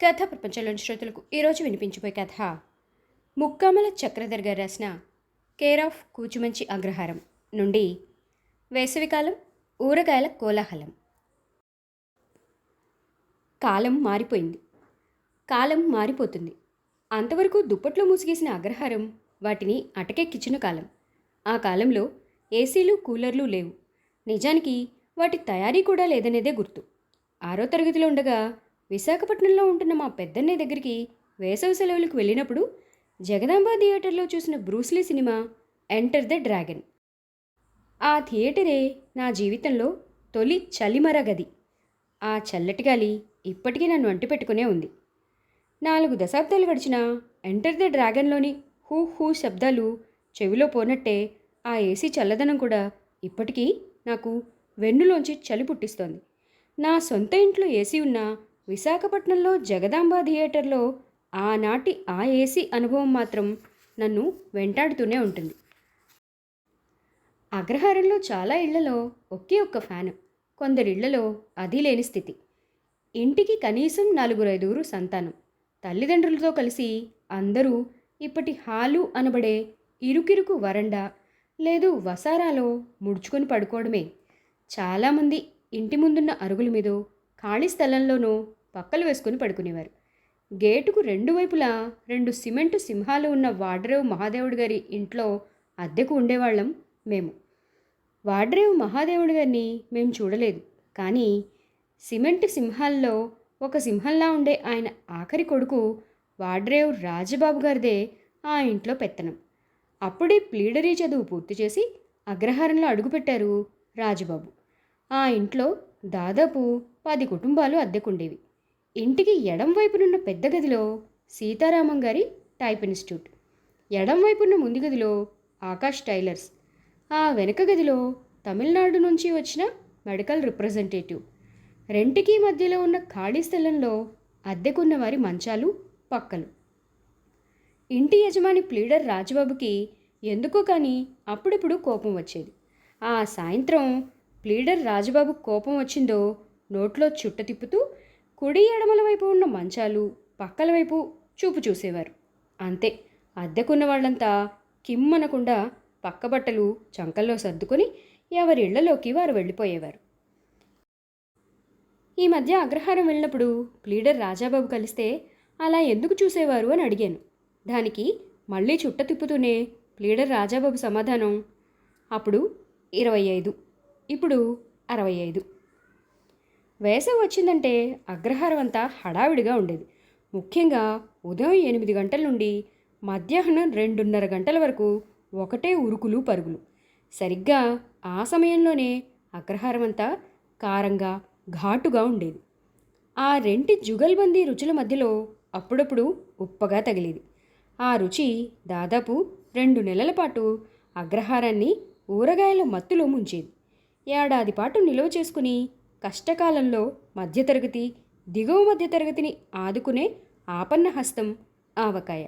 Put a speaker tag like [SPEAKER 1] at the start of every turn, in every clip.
[SPEAKER 1] కథ ప్రపంచంలోని శ్రోతలకు ఈరోజు వినిపించిపోయే కథ. ముక్కామల చక్రధర్ గారు రాసిన కేర్ ఆఫ్ కూచుమంచి అగ్రహారం నుండి వేసవికాలం ఊరగాయల కోలాహలం. కాలం మారిపోయింది. కాలం మారిపోతుంది. అంతవరకు దుప్పట్లో మూసిగేసిన అగ్రహారం వాటిని అటకెక్కించిన కాలం. ఆ కాలంలో ఏసీలు కూలర్లు లేవు. నిజానికి వాటి తయారీ కూడా లేదనేదే గుర్తు. ఆరో తరగతిలో ఉండగా విశాఖపట్నంలో ఉంటున్న మా పెద్దన్నయ్య దగ్గరికి వేసవి సెలవులకు వెళ్ళినప్పుడు జగదాంబ థియేటర్లో చూసిన Bruce Lee cinema enter the dragon ఆ థియేటరే నా జీవితంలో తొలి చలిమర గది. ఆ చల్లటి గాలి ఇప్పటికీ నన్ను అంటిపెట్టుకునే ఉంది. నాలుగు దశాబ్దాలు గడిచిన ఎంటర్ ద డ్రాగన్లోని హూ హూ శబ్దాలు చెవిలో పోనట్టే ఆ ఏసీ చల్లదనం కూడా ఇప్పటికీ నాకు వెన్నులోంచి చలి పుట్టిస్తోంది. నా సొంత ఇంట్లో ఏసీ ఉన్న విశాఖపట్నంలో జగదాంబ థియేటర్లో ఆనాటి ఆ ఏసీ అనుభవం మాత్రం నన్ను వెంటాడుతూనే ఉంటుంది. అగ్రహారంలో చాలా ఇళ్ళలో ఒకే ఒక్క ఫ్యాను. కొందరిళ్ళలో అది లేని స్థితి. ఇంటికి కనీసం నలుగురు ఐదుగురు సంతానం. తల్లిదండ్రులతో కలిసి అందరూ ఇప్పటి హాలు అనబడే ఇరుకిరుకు వరండా లేదు వసారాలో ముడుచుకొని పడుకోవడమే. చాలామంది ఇంటి ముందున్న అరుగుల మీదో ఖాళీ స్థలంలోనూ పక్కలు వేసుకుని పడుకునేవారు. గేటుకు రెండు వైపులా రెండు సిమెంటు సింహాలు ఉన్న వాడ్రేవు మహాదేవుడి గారి ఇంట్లో అద్దెకు ఉండేవాళ్ళం మేము. వాడ్రేవు మహాదేవుడి గారిని మేము చూడలేదు. కానీ సిమెంట్ సింహాల్లో ఒక సింహంలా ఉండే ఆయన ఆఖరి కొడుకు వాడ్రేవు రాజబాబు గారిదే ఆ ఇంట్లో పెత్తనం. అప్పుడే ప్లీడరీ చదువు పూర్తి చేసి అగ్రహారంలో అడుగుపెట్టారు రాజుబాబు. ఆ ఇంట్లో దాదాపు పది కుటుంబాలు అద్దెకుండేవి. ఇంటికి ఎడం వైపునున్న పెద్ద గదిలో సీతారామం గారి టైప్ ఇన్స్టిట్యూట్. ఎడం వైపున్న ముందు గదిలో ఆకాష్ టైలర్స్. ఆ వెనక గదిలో తమిళనాడు నుంచి వచ్చిన మెడికల్ రిప్రజెంటేటివ్. రెంటికి మధ్యలో ఉన్న ఖాళీ స్థలంలో అద్దెకున్న వారి మంచాలు పక్కలు. ఇంటి యజమాని ప్లీడర్ రాజబాబుకి ఎందుకో కానీ అప్పుడప్పుడు కోపం వచ్చేది. ఆ సాయంత్రం ప్లీడర్ రాజబాబు కోపం వచ్చిందో నోట్లో చుట్ట తిప్పుతూ కుడి ఎడమల వైపు ఉన్న మంచాలు పక్కల వైపు చూపు చూసేవారు. అంతే అద్దెకున్న వాళ్ళంతా కిమ్మనకుండా పక్క బట్టలు చంకల్లో సర్దుకొని ఎవరి ఇళ్ళలోకి వారు వెళ్ళిపోయేవారు. ఈ మధ్య అగ్రహారం వెళ్ళినప్పుడు ప్లీడర్ రాజాబాబు కలిస్తే అలా ఎందుకు చూసేవారు అని అడిగాను. దానికి మళ్ళీ చుట్ట తిప్పుతూనే ప్లీడర్ రాజాబాబు సమాధానం అప్పుడు ఇరవై ఐదు ఇప్పుడు అరవై ఐదు. వేసవి వచ్చిందంటే అగ్రహారం అంతా హడావిడిగా ఉండేది. ముఖ్యంగా ఉదయం ఎనిమిది గంటల నుండి మధ్యాహ్నం రెండున్నర గంటల వరకు ఒకటే ఉరుకులు పరుగులు. సరిగ్గా ఆ సమయంలోనే అగ్రహారం అంతా కారంగా ఘాటుగా ఉండేది. ఆ రెంటి జుగల్బందీ రుచుల మధ్యలో అప్పుడప్పుడు ఉప్పగా తగిలేది. ఆ రుచి దాదాపు రెండు నెలల పాటు అగ్రహారాన్ని ఊరగాయల మత్తులో ముంచేది. ఏడాది పాటు నిల్వ చేసుకుని కష్టకాలంలో మధ్యతరగతి దిగువ మధ్యతరగతిని ఆదుకునే ఆపన్న హస్తం ఆవకాయ.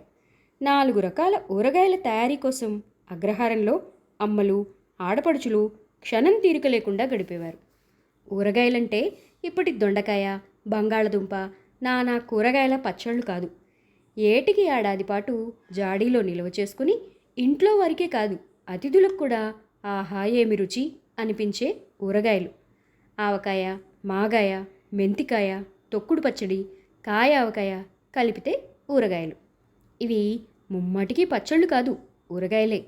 [SPEAKER 1] నాలుగు రకాల ఊరగాయల తయారీ కోసం అగ్రహారంలో అమ్మలు ఆడపడుచులు క్షణం తీరిక లేకుండా గడిపేవారు. ఊరగాయలంటే ఇప్పటి దొండకాయ బంగాళదుంప నానా కూరగాయల పచ్చళ్ళు కాదు. ఏటికి ఏడాది పాటు జాడీలో నిల్వ చేసుకుని ఇంట్లో వారికే కాదు అతిథులకు కూడా ఆహా ఏమి రుచి అనిపించే ఊరగాయలు. ఆవకాయ మాగాయ మెంతికాయ తొక్కుడు పచ్చడి కాయ ఆవకాయ కలిపితే ఊరగాయలు. ఇవి ముమ్మటికి పచ్చళ్ళు కాదు ఊరగాయలే.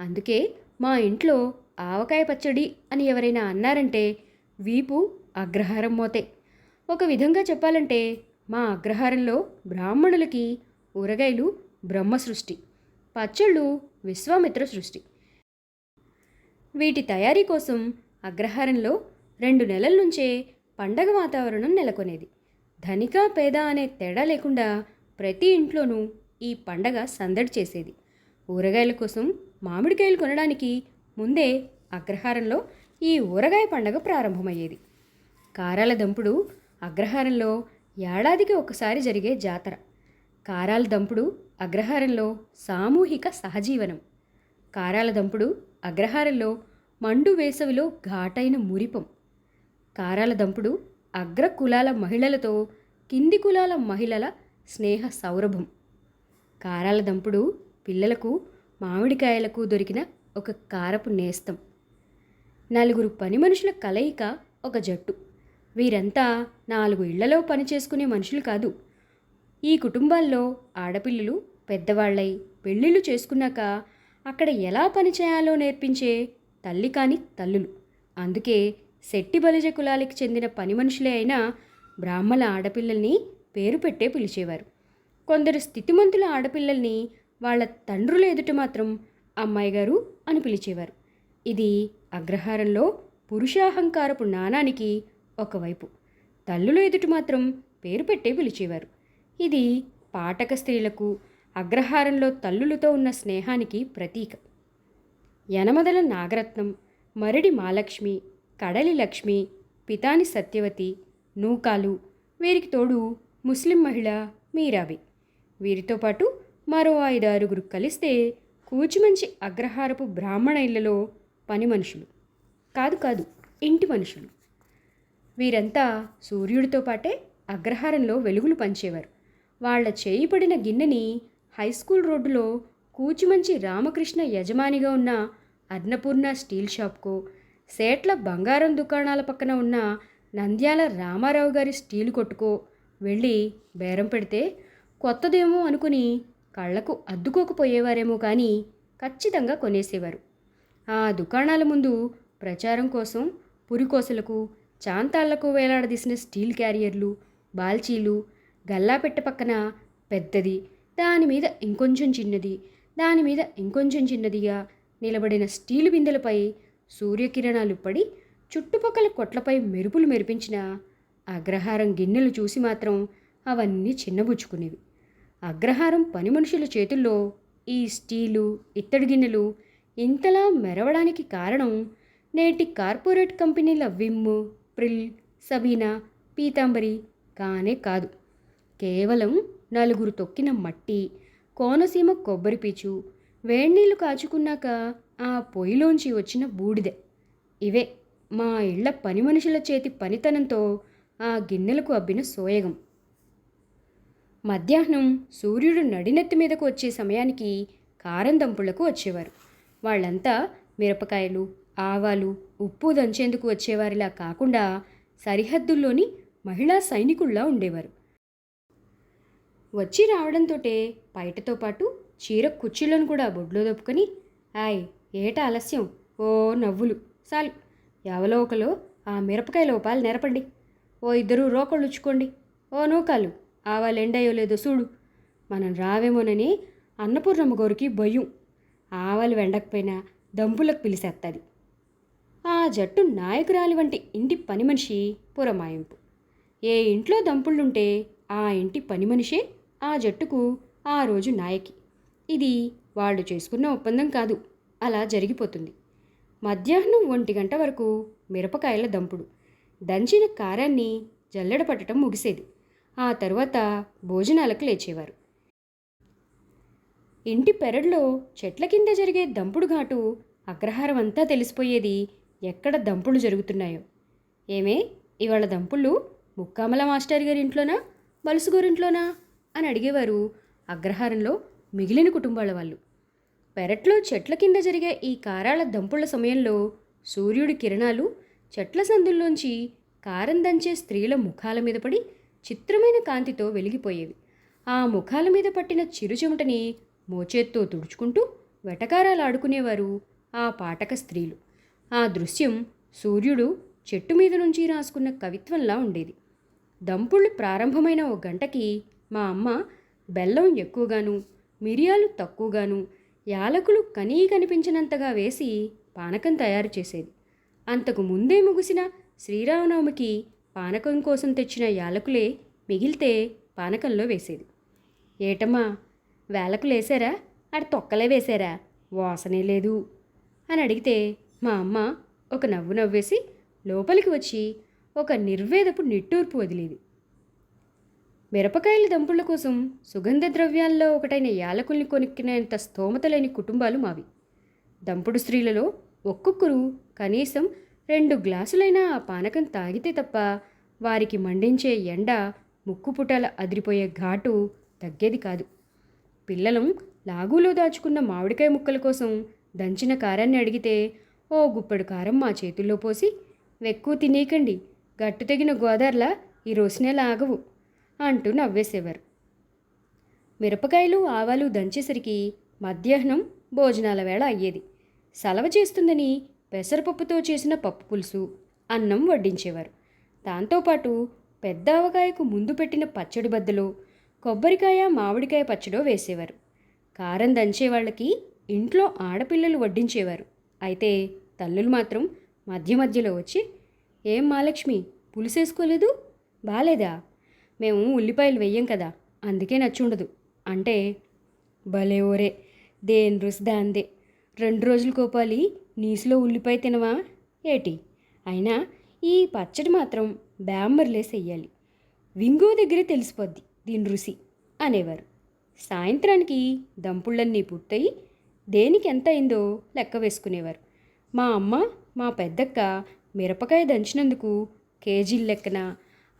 [SPEAKER 1] అందుకే మా ఇంట్లో ఆవకాయ పచ్చడి అని ఎవరైనా అన్నారంటే వీపు అగ్రహారం మోతే. ఒక విధంగా చెప్పాలంటే మా అగ్రహారంలో బ్రాహ్మణులకి ఊరగాయలు బ్రహ్మ సృష్టి పచ్చళ్ళు విశ్వామిత్ర సృష్టి. వీటి తయారీ కోసం అగ్రహారంలో రెండు నెలల నుంచే పండగ వాతావరణం నెలకొనేది. ధనిక పేద అనే తేడా లేకుండా ప్రతి ఇంట్లోనూ ఈ పండగ సందడి చేసేది. ఊరగాయల కోసం మామిడికాయలు కొనడానికి ముందే అగ్రహారంలో ఈ ఊరగాయ పండగ ప్రారంభమయ్యేది. కారాల దంపుడు అగ్రహారంలో ఏడాదికి ఒకసారి జరిగే జాతర. కారాల దంపుడు అగ్రహారంలో సామూహిక సహజీవనం. కారాల దంపుడు అగ్రహారంలో మండు వేసవిలో ఘాటైన మురిపం. కారాల దంపుడు అగ్ర కులాల మహిళలతో కింది కులాల మహిళల స్నేహ సౌరభం. కారాల దంపుడు పిల్లలకు మామిడికాయలకు దొరికిన ఒక కారపు నేస్తం. నలుగురు పని మనుషుల కలయిక ఒక జట్టు. వీరంతా నాలుగు ఇళ్ళలో పనిచేసుకునే మనుషులు కాదు. ఈ కుటుంబాల్లో ఆడపిల్లలు పెద్దవాళ్ళై పెళ్ళిళ్ళు చేసుకున్నాక అక్కడ ఎలా పని చేయాలో నేర్పించే తల్లి కాని తల్లులు. అందుకే శెట్టి బలిజ కులాలకి చెందిన పని మనుషులే అయినా బ్రాహ్మణ ఆడపిల్లల్ని పేరు పెట్టే పిలిచేవారు. కొందరు స్థితిమంతుల ఆడపిల్లల్ని వాళ్ళ తండ్రుల ఎదుట మాత్రం అమ్మాయి గారు అని పిలిచేవారు. ఇది అగ్రహారంలో పురుషాహంకారపు నాణానికి ఒకవైపు. తల్లుల ఎదుట మాత్రం పేరు పెట్టే పిలిచేవారు. ఇది పాఠక స్త్రీలకు అగ్రహారంలో తల్లులతో ఉన్న స్నేహానికి ప్రతీక. యనమదల నాగరత్నం మరిడి మాలక్ష్మి కడలి లక్ష్మి పితాని సత్యవతి నూకాలు వీరికి తోడు ముస్లిం మహిళ మీరాబి వీరితో పాటు మరో ఐదారుగురు కలిస్తే కూచిమంచి అగ్రహారపు బ్రాహ్మణ ఇళ్ళలో పని మనుషులు. కాదు కాదు ఇంటి మనుషులు. వీరంతా సూర్యుడితో పాటే అగ్రహారంలో వెలుగులు పంచేవారు. వాళ్ళ చేయి పడిన గిన్నెని హై స్కూల్ రోడ్డులో కూచిమంచి రామకృష్ణ యజమానిగా ఉన్న అన్నపూర్ణ స్టీల్ షాప్కో సేట్ల బంగారం దుకాణాల పక్కన ఉన్న నంద్యాల రామారావు గారి స్టీల్ కొట్టుకో వెళ్ళి బేరం పెడితే కొత్తదేమో అనుకుని కళ్ళకు అద్దుకోకపోయేవారేమో కానీ ఖచ్చితంగా కొనేసేవారు. ఆ దుకాణాల ముందు ప్రచారం కోసం పురికోసలకు చాంతాళ్ళకు వేలాడదీసిన స్టీల్ క్యారియర్లు బాల్చీలు గల్లాపెట్ట పక్కన పెద్దది దాని మీద ఇంకొంచెం చిన్నది దాని మీద ఇంకొంచెం చిన్నదిగా నిలబడిన స్టీలు బిందెలపై సూర్యకిరణాలు పడి చుట్టుపక్కల కొట్లపై మెరుపులు మెరిపించిన అగ్రహారం గిన్నెలు చూసి మాత్రం అవన్నీ చిన్నబుచ్చుకునేవి. అగ్రహారం పని మనుషుల చేతుల్లో ఈ స్టీలు ఇత్తడి గిన్నెలు ఇంతలా మెరవడానికి కారణం నేటి కార్పొరేట్ కంపెనీల విమ్ ప్రిల్ సబీనా పీతాంబరి కానే కాదు. కేవలం నలుగురు తొక్కిన మట్టి కోనసీమ కొబ్బరి పీచు వేడినీళ్ళు కాచుకున్నాక ఆ పొయ్యిలోంచి వచ్చిన బూడిదె. ఇవే మా ఇళ్ళ పని మనుషుల చేతి పనితనంతో ఆ గిన్నెలకు అబ్బిన సోయగం. మధ్యాహ్నం సూర్యుడు నడినెత్తి మీదకు వచ్చే సమయానికి కారం దంపులకు వచ్చేవారు. వాళ్ళంతా మిరపకాయలు ఆవాలు ఉప్పు దంచేందుకు వచ్చేవారిలా కాకుండా సరిహద్దుల్లోని మహిళా సైనికుల్లా ఉండేవారు. వచ్చి రావడంతోటే పైటతో పాటు చీర కుర్చీలను కూడా బొడ్లో దొప్పుకొని ఆయ్ ఏట ఆలస్యం. ఓ నవ్వులు. చాలు ఎవలో ఒకలో ఆ మిరపకాయ లోపాలు నెరపండి. ఓ ఇద్దరు రోకళ్ళు ఉచ్చుకోండి. ఓ నూకాలు. ఆవాలు ఎండయ్యో లేదో చూడు మనం రావేమోనని అన్నపూర్ణమ్మ గోరికి భయం. ఆవాలు వెండకపోయినా దంపులకు పిలిసేస్తుంది ఆ జట్టు నాయకురాలి వంటి ఇంటి పని మనిషి పురమాయింపు. ఏ ఇంట్లో దంపుళ్ళుంటే ఆ ఇంటి పని మనిషే ఆ జట్టుకు ఆ రోజు నాయకి. ఇది వాళ్ళు చేసుకున్న ఒప్పందం కాదు. అలా జరిగిపోతుంది. మధ్యాహ్నం ఒంటి గంట వరకు మిరపకాయల దంపుడు. దంచిన కారాన్ని జల్లెడ పట్టడం ముగిసేది. ఆ తర్వాత భోజనాలకు లేచేవారు. ఇంటి పెరడులో చెట్ల కింద జరిగే దంపుడు ఘాటు అగ్రహారం అంతా తెలిసిపోయేది ఎక్కడ దంపులు జరుగుతున్నాయో. ఏమే ఇవాళ దంపుళ్ళు ముక్కామల మాస్టర్ గారి ఇంట్లోనా బలుసుగోరింట్లోనా అని అడిగేవారు అగ్రహారంలో మిగిలిన కుటుంబాల వాళ్ళు. పెరట్లో చెట్ల కింద జరిగే ఈ కారాల దంపుళ్ళ సమయంలో సూర్యుడి కిరణాలు చెట్ల సందుల్లోంచి కారం దంచే స్త్రీల ముఖాల మీద పడి చిత్రమైన కాంతితో వెలిగిపోయేవి. ఆ ముఖాల మీద పట్టిన చిరుచెమటని మోచేత్తో తుడుచుకుంటూ వెటకారాలు ఆడుకునేవారు ఆ పాటక స్త్రీలు. ఆ దృశ్యం సూర్యుడు చెట్టు మీద నుంచి రాసుకున్న కవిత్వంలా ఉండేది. దంపుళ్ళు ప్రారంభమైన ఓ గంటకి మా అమ్మ బెల్లం ఎక్కువగాను మిరియాలు తక్కువగాను యాలకులు కనీ కనిపించినంతగా వేసి పానకం తయారు చేసేది. అంతకు ముందే ముగిసిన శ్రీరామనవమికి పానకం కోసం తెచ్చిన యాలకులే మిగిలితే పానకంలో వేసేది. ఏటమ్మా వేలకు వేసారా? అటు తొక్కలే వేశారా వాసనే లేదు అని అడిగితే మా అమ్మ ఒక నవ్వు నవ్వేసి లోపలికి వచ్చి ఒక నిర్వేదపు నిట్టూర్పు వదిలేది. మిరపకాయల దంపుళ్ళ కోసం సుగంధ ద్రవ్యాల్లో ఒకటైన యాలకుల్ని కొనుక్కునేంత స్తోమత లేని కుటుంబాలు మావి. దంపుడు స్త్రీలలో ఒక్కొక్కరు కనీసం రెండు గ్లాసులైనా ఆ పానకం తాగితే తప్ప వారికి మండించే ఎండ ముక్కు పుటాల అదిరిపోయే ఘాటు తగ్గేది కాదు. పిల్లలం లాగులో దాచుకున్న మామిడికాయ ముక్కల కోసం దంచిన కారాన్ని అడిగితే ఓ గుప్పెడు కారం మా చేతుల్లో పోసి వెక్కువ తినేయకండి. గట్టు తెగిన గోదార్లా ఈ రోజునే లాగవు అంటూ నవ్వేసేవారు. మిరపకాయలు ఆవాలు దంచేసరికి మధ్యాహ్నం భోజనాల వేళ అయ్యేది. సలవ చేస్తుందని పెసరపప్పుతో చేసిన పప్పు పులుసు అన్నం వడ్డించేవారు. దాంతోపాటు పెద్ద ఆవకాయకు ముందు పెట్టిన పచ్చడి బద్దలో కొబ్బరికాయ మామిడికాయ పచ్చడో వేసేవారు. కారం దంచే వాళ్ళకి ఇంట్లో ఆడపిల్లలు వడ్డించేవారు. అయితే తల్లులు మాత్రం మధ్య మధ్యలో వచ్చి ఏం మహాలక్ష్మి పులుసేసుకోలేదు? బాలేదా? మేము ఉల్లిపాయలు వెయ్యం కదా అందుకే నచ్చుండదు. అంటే భలే ఓరే దేని రుసి దాందే. రెండు రోజులు కోపాలి నీసులో ఉల్లిపాయ తినవా? ఏటి? అయినా ఈ పచ్చడి మాత్రం బ్యామ్మర్లేసి వెయ్యాలి వింగో దగ్గరే తెలిసిపోద్ది దీని రుసి అనేవారు. సాయంత్రానికి దంపుళ్ళన్నీ పూర్తయి దేనికి ఎంత అయిందో లెక్క వేసుకునేవారు. మా అమ్మ మా పెద్దక్క మిరపకాయ దంచినందుకు కేజీల లెక్కన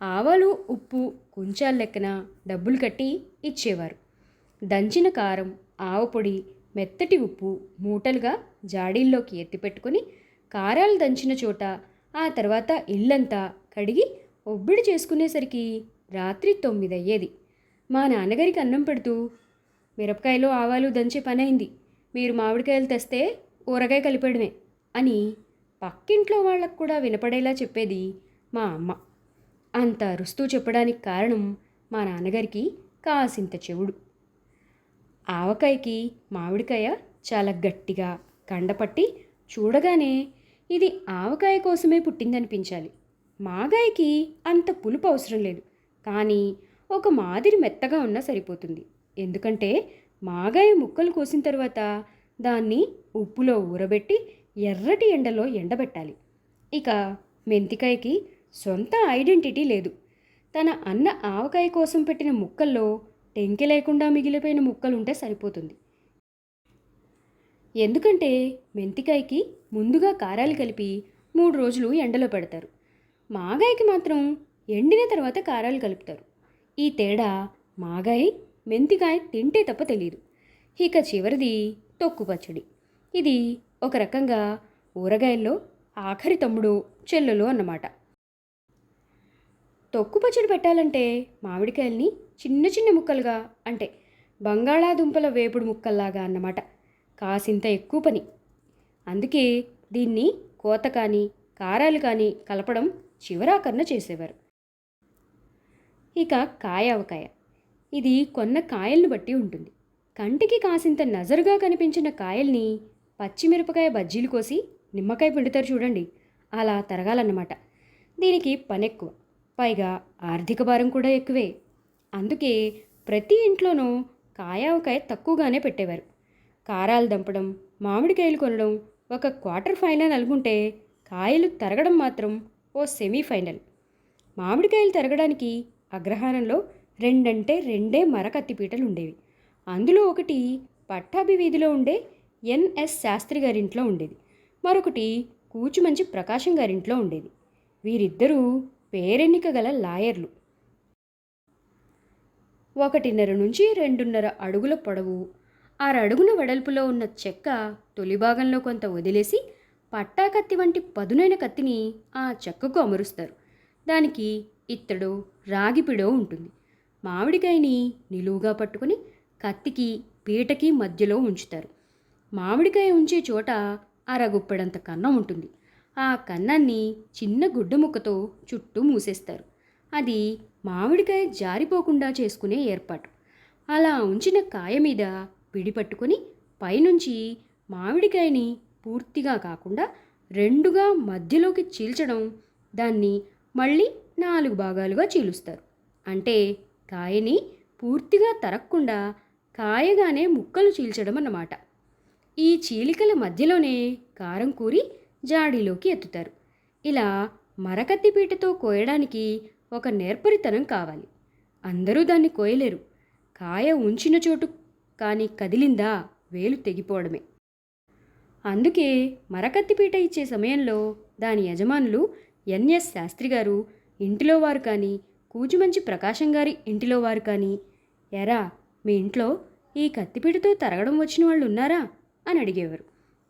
[SPEAKER 1] ఆవాలు ఉప్పు కుంచాల లెక్కన డబ్బులు కట్టి ఇచ్చేవారు. దంచిన కారం ఆవపొడి మెత్తటి ఉప్పు మూటలుగా జాడీల్లోకి ఎత్తిపెట్టుకొని కారాలు దంచిన చోట ఆ తర్వాత ఇల్లంతా కడిగి ఒబ్బిడి చేసుకునేసరికి రాత్రి తొమ్మిది అయ్యేది మా నాన్నగారికి అన్నం పెడుతూ మిరపకాయలు ఆవాలు దంచే పని అయింది మీరు మామిడికాయలు తెస్తే ఊరగాయ కలిపేయడమే అని పక్కింట్లో వాళ్ళకు కూడా వినపడేలా చెప్పేది మా అమ్మ. అంత అరుస్తూ చెప్పడానికి కారణం మా నాన్నగారికి కాసింత చెవుడు. ఆవకాయకి మామిడికాయ చాలా గట్టిగా కండపట్టి చూడగానే ఇది ఆవకాయ కోసమే పుట్టిందనిపించాలి. మాగాయకి అంత పులుపు అవసరం లేదు. కానీ ఒక మాదిరి మెత్తగా ఉన్నా సరిపోతుంది. ఎందుకంటే మాగాయ ముక్కలు కోసిన తర్వాత దాన్ని ఉప్పులో ఊరబెట్టి ఎర్రటి ఎండలో ఎండబెట్టాలి. ఇక మెంతికాయకి సొంత ఐడెంటిటీ లేదు. తన అన్న ఆవకాయ కోసం పెట్టిన ముక్కల్లో టెంకి లేకుండా మిగిలిపోయిన ముక్కలుంటే సరిపోతుంది. ఎందుకంటే మెంతికాయకి ముందుగా కారాలు కలిపి మూడు రోజులు ఎండలో పెడతారు. మాగాయకి మాత్రం ఎండిన తర్వాత కారాలు కలుపుతారు. ఈ తేడా మాగాయ మెంతికాయ తింటే తప్ప తెలియదు ఇక చివరిది తొక్కు పచ్చడి. ఇది ఒక రకంగా ఊరగాయల్లో ఆఖరి తమ్ముడు చెల్లెలు అన్నమాట. తొక్కు పచ్చడి పెట్టాలంటే మామిడికాయల్ని చిన్న చిన్న ముక్కలుగా అంటే బంగాళాదుంపల వేపుడు ముక్కల్లాగా అన్నమాట. కాసింత ఎక్కువ పని. అందుకే దీన్ని కోత కానీ కారాలు కానీ కలపడం చివరాకరణ చేసేవారు. ఇక కాయ ఆవకాయ ఇది కొన్న కాయలను బట్టి ఉంటుంది. కంటికి కాసింత నజరుగా కనిపించిన కాయల్ని పచ్చిమిరపకాయ బజ్జీలు కోసి నిమ్మకాయ పిండుతారు చూడండి. అలా తరగాలన్నమాట. దీనికి పని ఎక్కువ పైగా ఆర్థిక భారం కూడా ఎక్కువే. అందుకే ప్రతి ఇంట్లోనూ కాయావకాయ తక్కువగానే పెట్టేవారు. కారాలు దంపడం మామిడికాయలు కొనడం ఒక క్వార్టర్ ఫైనల్ అనుకుంటే కాయలు తరగడం మాత్రం ఓ సెమీఫైనల్. మామిడికాయలు తరగడానికి అగ్రహారంలో రెండంటే రెండే మరకత్తిపీటలు ఉండేవి అందులో ఒకటి పట్టాభి వీధిలో ఉండే ఎన్ఎస్ శాస్త్రి గారింట్లో ఉండేది. మరొకటి కూచుమంచి ప్రకాశం గారింట్లో ఉండేది. వీరిద్దరూ పేరెన్నిక గల లాయర్లు. ఒకటిన్నర నుంచి రెండున్నర అడుగుల పొడవు. ఆరడుగున వెడల్పులో ఉన్న చెక్క తొలి భాగంలో కొంత వదిలేసి పట్టా కత్తి వంటి పదునైన కత్తిని ఆ చెక్కకు అమరుస్తారు. దానికి ఇత్తడో రాగిపిడో ఉంటుంది. మామిడికాయని నిలువుగా పట్టుకుని కత్తికి పీటకి మధ్యలో ఉంచుతారు. మామిడికాయ ఉంచే చోట అరగుప్పడంత కన్నం ఉంటుంది. ఆ కన్నాన్ని చిన్న గుడ్డ ముక్కతో చుట్టూ మూసేస్తారు. అది మామిడికాయ జారిపోకుండా చేసుకునే ఏర్పాటు. అలా ఉంచిన కాయ మీద పిడి పట్టుకొని పైనుంచి మామిడికాయని పూర్తిగా కాకుండా రెండుగా మధ్యలోకి చీల్చడం దాన్ని మళ్ళీ నాలుగు భాగాలుగా చీలుస్తారు. అంటే కాయని పూర్తిగా తరక్కుండా కాయగానే ముక్కలు చీల్చడం అన్నమాట ఈ చీలికల మధ్యలోనే కారం కూరి జాడీలోకి ఎత్తుతారు. ఇలా మరకత్తిపీటతో కోయడానికి ఒక నేర్పరితనం కావాలి. అందరూ దాన్ని కోయలేరు. కాయ ఉంచిన చోటు కానీ కదిలిందా వేలు తెగిపోవడమే. అందుకే మరకత్తిపీట ఇచ్చే సమయంలో దాని యజమానులు ఎన్ఎస్ శాస్త్రి గారు ఇంటిలో వారు కానీ కూచిమంచి ప్రకాశం గారి ఇంటిలో వారు కానీ ఎరా మీ ఇంట్లో ఈ కత్తిపీటతో తరగడం వచ్చిన వాళ్ళు ఉన్నారా? అని అడిగేవారు.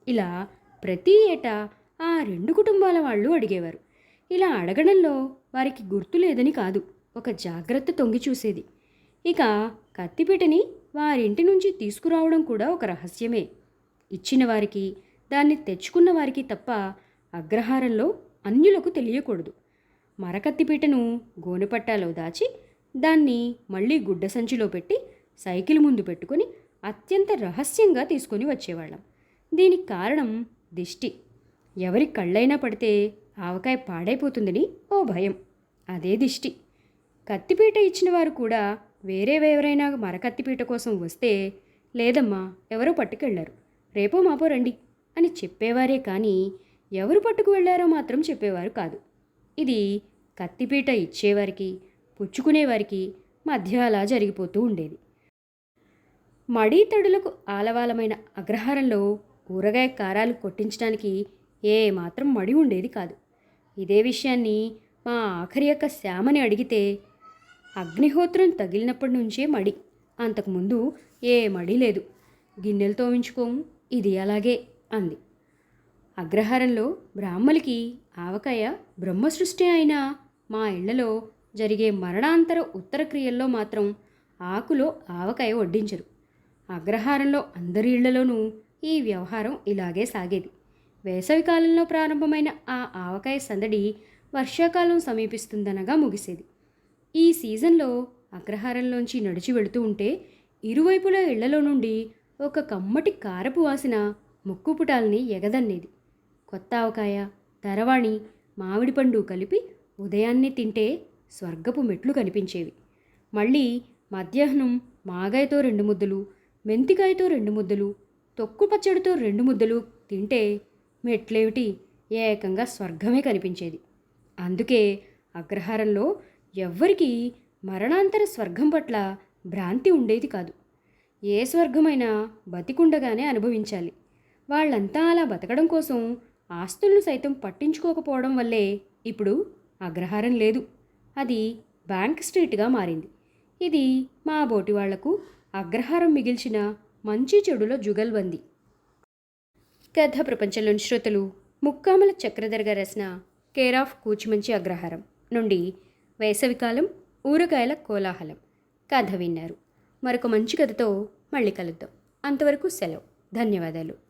[SPEAKER 1] ఇలా ప్రతి ఏటా ఆ రెండు కుటుంబాల వాళ్ళు అడిగేవారు. ఇలా అడగడంలో వారికి గుర్తు లేదని కాదు ఒక జాగ్రత్త తొంగి చూసేది. ఇక కత్తిపీటని వారింటి నుంచి తీసుకురావడం కూడా ఒక రహస్యమే. ఇచ్చిన వారికి దాన్ని తెచ్చుకున్న వారికి తప్ప అగ్రహారంలో అన్యులకు తెలియకూడదు. మరకత్తిపీటను గోనెపట్టాలో దాచి దాన్ని మళ్ళీ గుడ్డ సంచిలో పెట్టి సైకిల్ ముందు పెట్టుకొని అత్యంత రహస్యంగా తీసుకొని వచ్చేవాళ్ళం. దీనికి కారణం దిష్టి. ఎవరి కళ్ళైనా పడితే ఆవకాయ పాడైపోతుందని ఓ భయం. అదే దిష్టి. కత్తిపీట ఇచ్చిన వారు కూడా వేరే ఎవరైనా మరకత్తిపీట కోసం వస్తే లేదమ్మా ఎవరో పట్టుకెళ్ళారు. రేపో మాపో రండి అని చెప్పేవారే కానీ ఎవరు పట్టుకు వెళ్ళారో మాత్రం చెప్పేవారు కాదు. ఇది కత్తిపీట ఇచ్చేవారికి పుచ్చుకునేవారికి మధ్య అలా జరిగిపోతూ ఉండేది. మడి తడులకు ఆలవాలమైన అగ్రహారంలో ఊరగాయ కారాలు కొట్టించడానికి ఏ మాత్రం మడి ఉండేది కాదు. ఇదే విషయాన్ని మా ఆఖరి యొక్క శ్యామని అడిగితే అగ్నిహోత్రం తగిలినప్పటి నుంచే మడి అంతకుముందు ఏ మడి లేదు. గిన్నెలు తోమించుకోము ఇది అలాగే అంది. అగ్రహారంలో బ్రాహ్మలికి ఆవకాయ బ్రహ్మ సృష్టి అయిన మా ఇళ్ళలో జరిగే మరణాంతర ఉత్తర క్రియల్లో మాత్రం ఆకులో ఆవకాయ వడ్డించరు. అగ్రహారంలో అందరి ఇళ్ళలోనూ ఈ వ్యవహారం ఇలాగే సాగేది. వేసవికాలంలో ప్రారంభమైన ఆ ఆవకాయ సందడి వర్షాకాలం సమీపిస్తుందనగా ముగిసేది. ఈ సీజన్లో అగ్రహారంలోంచి నడిచి వెళుతూ ఉంటే ఇరువైపులా ఇళ్ళలో నుండి ఒక కమ్మటి కారపు వాసిన ముక్కుపుటాల్ని ఎగదన్నేది. కొత్త ఆవకాయ తరవాణి మామిడి పండు కలిపి ఉదయాన్నే తింటే స్వర్గపు మెట్లు కనిపించేవి. మళ్ళీ మధ్యాహ్నం మాగాయతో రెండు ముద్దలు మెంతికాయతో రెండు ముద్దలు తొక్కు పచ్చడితో రెండు ముద్దలు తింటే మెట్లేమిటి ఏకంగా స్వర్గమే కనిపించేది. అందుకే అగ్రహారంలో ఎవ్వరికీ మరణాంతర స్వర్గం పట్ల భ్రాంతి ఉండేది కాదు. ఏ స్వర్గమైనా బతికుండగానే అనుభవించాలి. వాళ్ళంతా అలా బతకడం కోసం ఆస్తులను సైతం పట్టించుకోకపోవడం వల్లే ఇప్పుడు అగ్రహారం లేదు. అది బ్యాంక్ స్ట్రీట్గా మారింది. ఇది మా బోటి వాళ్ళకు అగ్రహారం మిగిల్చిన మంచి చెడులో జుగల్బంది కథ ప్రపంచంలోని శ్రోతలు ముక్కామల చక్రధర్ గారు రాసిన కేర్ ఆఫ్ కూచిమంచి అగ్రహారం నుండి వేసవికాలం ఊరగాయల కోలాహలం కథ విన్నారు. మరొక మంచి కథతో మళ్ళీ కలుద్దాం. అంతవరకు సెలవు. ధన్యవాదాలు.